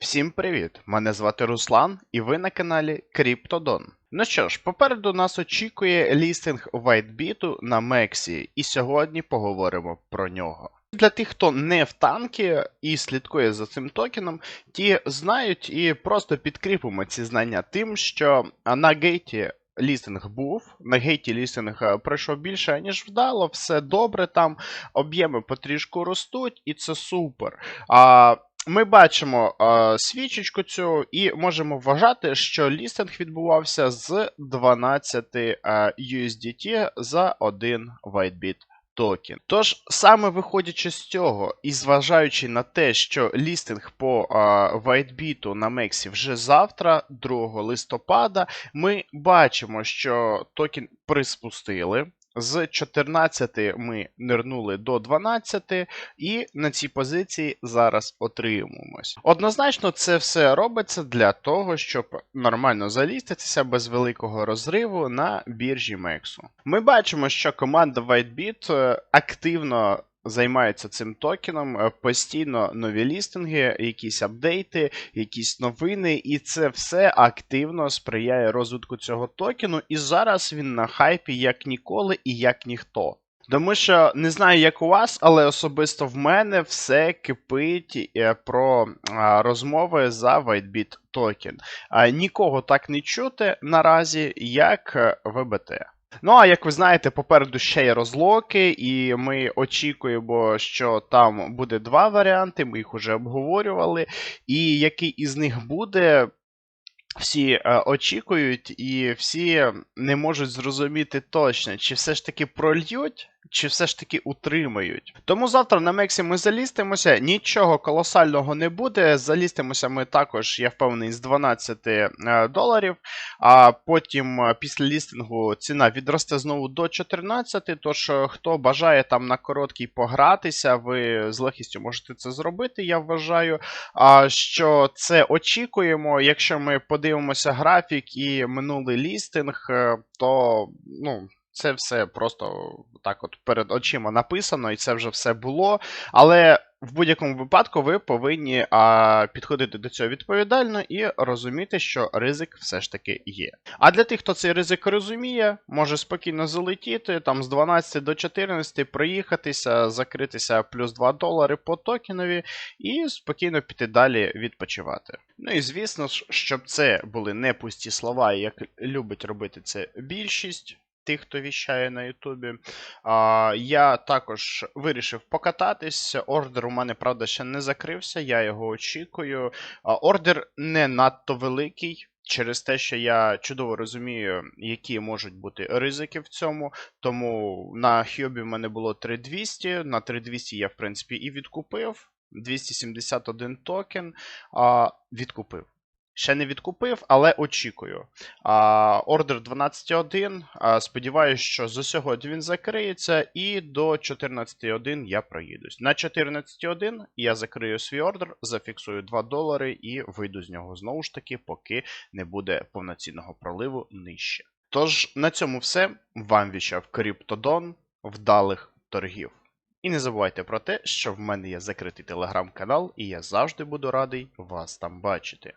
Всім привіт! Мене звати Руслан, і ви на каналі Криптодон. Ну що ж, попереду нас очікує лістинг WhiteBit на Мексі, і сьогодні поговоримо про нього. Для тих, хто не в танки і слідкує за цим токеном, ті знають і просто підкріпимо ці знання тим, що на гейті лістинг був, на гейті лістинг пройшов більше, ніж вдало, все добре там, об'єми потрішку ростуть, і це супер. А, ми бачимо е, свічечку цю і можемо вважати, що лістинг відбувався з 12 е, USDT за один WhiteBit токен. Тож, саме виходячи з цього і зважаючи на те, що лістинг по е, WhiteBit на Мексі вже завтра, 2 листопада, ми бачимо, що токен приспустили. З 14 ми нирнули до 12, і на цій позиції зараз отримуємось. Однозначно, це все робиться для того, щоб нормально заліститися без великого розриву на біржі Мексу. Ми бачимо, що команда WhiteBit е, активно. Займається цим токеном е, постійно нові лістинги, якісь апдейти, якісь новини, і це все активно сприяє розвитку цього токену. І зараз він на хайпі як ніколи і як ніхто. Тому що не знаю, як у вас, але особисто в мене все кипить е, про розмови за WhiteBit токен. Нікого так не чути наразі, як е, ВБТ. Ну, а як ви знаєте, попереду ще є розлоки, і ми очікуємо, що там буде два варіанти, ми їх вже обговорювали. І який із них буде, всі е, очікують, і всі не можуть зрозуміти точно, чи все ж таки прольють, чи все ж таки утримають. Тому завтра на Мексі ми залістимося, нічого колосального не буде. Залістимося ми також, я впевнений, з 12 е, доларів. А потім е, після лістингу ціна відросте знову до 14. Тож, е, хто бажає там на короткий погратися, ви з легкістю можете це зробити, я вважаю. А що це очікуємо. Якщо ми подивимося графік і минулий лістинг, то ну. Це все просто так от перед очима написано, і це вже все було. Але в будь-якому випадку ви повинні а, підходити до цього відповідально і розуміти, що ризик все ж таки є. А для тих, хто цей ризик розуміє, може спокійно залетіти, там з 12 до 14 проїхатися, закритися плюс 2 долари по токенові і спокійно піти далі відпочивати. Ну і звісно ж, щоб це були не пусті слова, як любить робити це більшість тих, хто віщає на Ютубі. Я також вирішив покататись. Ордер у мене, правда, ще не закрився, я його очікую. Ордер не надто великий. Через те, що я чудово розумію, які можуть бути ризики в цьому. Тому на Хьобі в мене було 3200. На 3200 я, в принципі, і відкупив. 271 токен а, відкупив. Ще не відкупив, але очікую. Ордер 12.1. А, Сподіваюсь, що за сьогодні він закриється, і до 14.1 я проїдусь. На 14.1 я закрию свій ордер, зафіксую 2 долари і вийду з нього знову ж таки, поки не буде повноцінного проливу нижче. Тож, на цьому все. Вам віщав Криптодон. Вдалих торгів. І не забувайте про те, що в мене є закритий телеграм-канал, і я завжди буду радий вас там бачити.